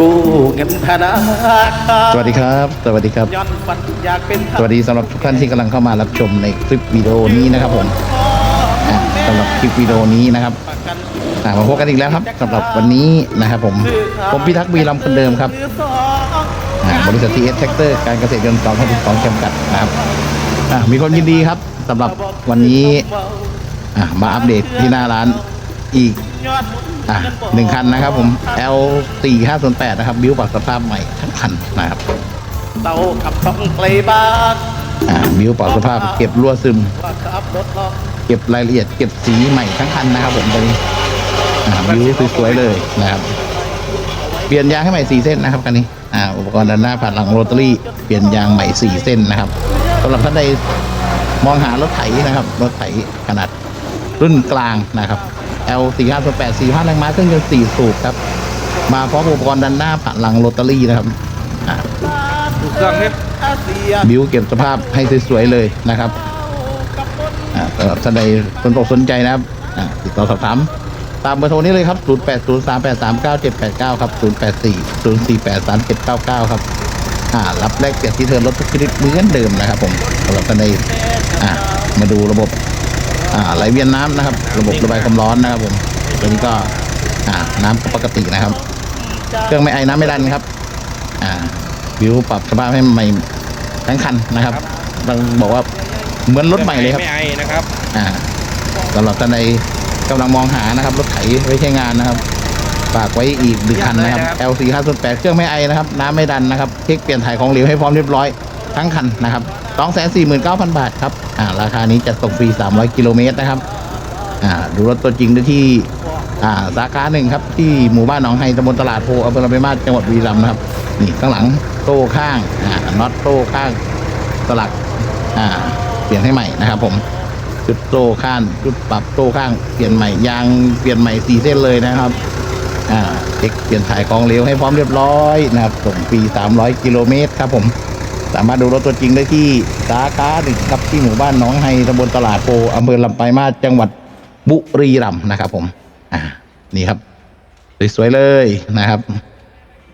กู้เงินธนาคารสวัสดีครับ สวัสดีครับ ย้อนฝันอยากเป็นสวัสดีสำหรับทุกท่านที่กำลังเข้ามารับชมในคลิปวิดีโอนี้นะครับผมอะสำหรับคลิปวิดีโอนี้นะครับประกันอะมาพบกันอีกแล้วครับสำหรับวันนี้นะครับผม ผมพิทักษ์วีรัมย์คนเดิมครับ ซื้อสองอะบริษัททีเอสแท็กเตอร์การเกษตรยนต์2012จำกัดนะครับอะมีคนยินดีครับสำหรับวันนี้อะมาอัปเดตที่หน้าร้านอีกย อดอะหนึ่งคันนะครับผม L 4 5 0 8นะครับบิวปรับสภาพใหม่ทั้งคันนะครับเตาขับต้องไกลบ้านอ่าบิวปรับสภาพเก็บรั่วซึมว่าขับรถลองเก็บรายละเอียดเก็บสีใหม่ทั้งคันนะครับผมตอนนี้อ่าบิวสวยๆเลยนะครับ เปลี่ยนยางให้ใหม่สี่เส้นนะครับคันนี้อ่าอุปกรณ์ด้านหน้าผ่านหลังโรตารี่เปลี่ยนยางใหม่สี่เส้นนะครับสำหรับท่านใดมองหารถไถนะครับ รถไถขนาดรุ่นกลางนะครับ L 4 5 8 4 5แรงม้าเครื่องยนต์สี่สูบครับ มาพร้อมอุปกรณ์ด้านหน้าผ่านหลังโรตารี่นะครับอ่าดูเครื่องนี้อาเซียนบิวเก็บสภาพให้สวยๆเลยนะครับกับคนอ่าสำหรับท่านใดสนอกสนใจนะครับอ่าติดต่อสอบถามตามเบอร์โทรนี้เลยครับ 0 8 0 3 8 3 9 7 8 9 ครับ 0 8 4 0 4 8 3 7 9 9 ครับอ่ารับแลกเปลี่ยนที่เธอรถทุกชนิดเหมือนเดิมนะครับผมสำหรับท่านใดอ่ามาดูระบบอ่า ไหลเวียนน้ำนะครับ ระบบระบายความร้อนนะครับผมตัวนี้ก็อ่าน้ำก็ปกตินะครับ เครื่องไม่ไอน้ำไม่ดันครับอ่าวิวปรับสภาพให้ใหม่ทั้งคันนะครับต้องบอกว่าเหมือนรถใหม่เลยครับไม่ไอนะครับอ่าสำหรับท่านใดกำลังมองหานะครับ รถไถไว้ใช้งานนะครับฝากไว้อีกหนึ่งคันนะครับ L 4 5 0 8เครื่องไม่ไอนะครับ น้ำไม่ดันนะครับเช็คเปลี่ยนถ่ายของเหลวให้พร้อมเรียบร้อย ทั้งคันนะครับ2 4 9 0 0 0 บาทครับอ่าราคานี้จะส่งฟรี 300 กิโลเมตรนะครับอ่าดูรถตัวจริงได้ที่อ่าสาขาหนึ่งครับที่หมู่บ้านหนองไฮตำบลตลาดโพอำเภอลำปางมาศจังหวัดบุรีรัมย์นะครับนี่ข้างหลังโต้ข้างอ่าน็อตโต้ข้างสลักอ่าเปลี่ยนให้ใหม่นะครับ ผมจุดโต้ข้างจุดปรับโต้ข้างเปลี่ยนใหม่ยางเปลี่ยนใหม่สีเส้นเลยนะครับอ่าเช็คเปลี่ยนถ่ายกองเหลวให้พร้อมเรียบร้อยนะครับส่งฟรี300 กิโลเมตรครับผม สามารถดูรถตัวจริงได้ที่สาขาหนึ่งครับที่หมู่บ้านหน้องไฮตำบลตลาดโพอำเภอลำปลายมาจังหวัดบุรีรัมย์นะครับ ผม อ่า นี่ครับสวยๆเลยนะครับ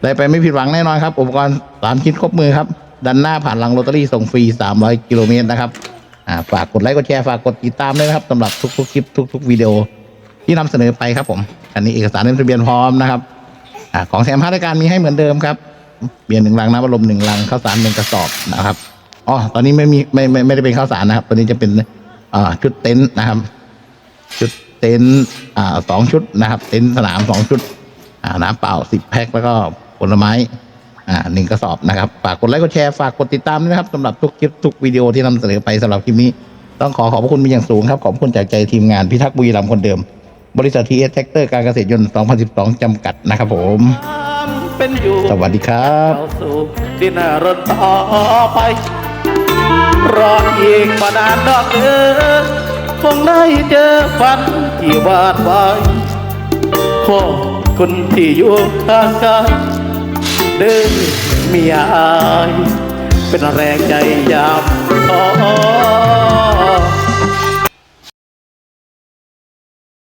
ได้ไปไม่ผิดหวังแน่นอนครับ อุปกรณ์สามชิ้นครบมือครับ ดันหน้าผ่านหลังโรตารี่ส่งฟรี300กิโลเมตรนะครับ อ่า ฝากกดไลค์กดแชร์ฝากกดติดตามด้วยนะครับสำหรับทุกๆคลิปทุก ๆ วิดีโอที่นำเสนอไปครับผม อันนี้เอกสารเล่มทะเบียนพร้อมนะครับอ่าของแถมห้าราการมีให้เหมือนเดิมครับ เบียร์หนึ่งลังน้ำอัดลมหนึ่งลังข้าวสารหนึ่งกระสอบนะครับอ๋อตอนนี้ไม่มีไม่ไม่ไม่ได้เป็นข้าวสารนะครับ ตอนนี้จะเป็นอ่าชุดเต็นท์นะครับ ชุดเต็นท์อ่าสองชุดนะครับ เต็นท์สนามสองชุด อ่าน้ำเปล่าสิบแพ็คแล้วก็ผลไม้อ่าหนึ่งกระสอบนะครับ ฝากกดไลค์กดแชร์ฝากกดติดตามด้วยนะครับสำหรับทุกคลิปทุกวิดีโอที่นำเสนอไปสำหรับคลิปนี้ ต้องขอขอบพระคุณเป็นอย่างสูงครับ ขอบคุณจากใจทีมงานพิทักษ์บุรีรัมย์คนเดิม บริษัททีเอสแท็กเตอร์การเกษตรยนต์ 2012 จำกัดนะครับผม เป็นอยู่สวัสดีครับเข้าสู่ดินรนต่อไป รออีกมานานดอกเออคงได้เจอฝันที่วาดไว้ขอบคุณที่อยู่ข้างกายเดินเมียอาย เป็นแรงใจยามท้อ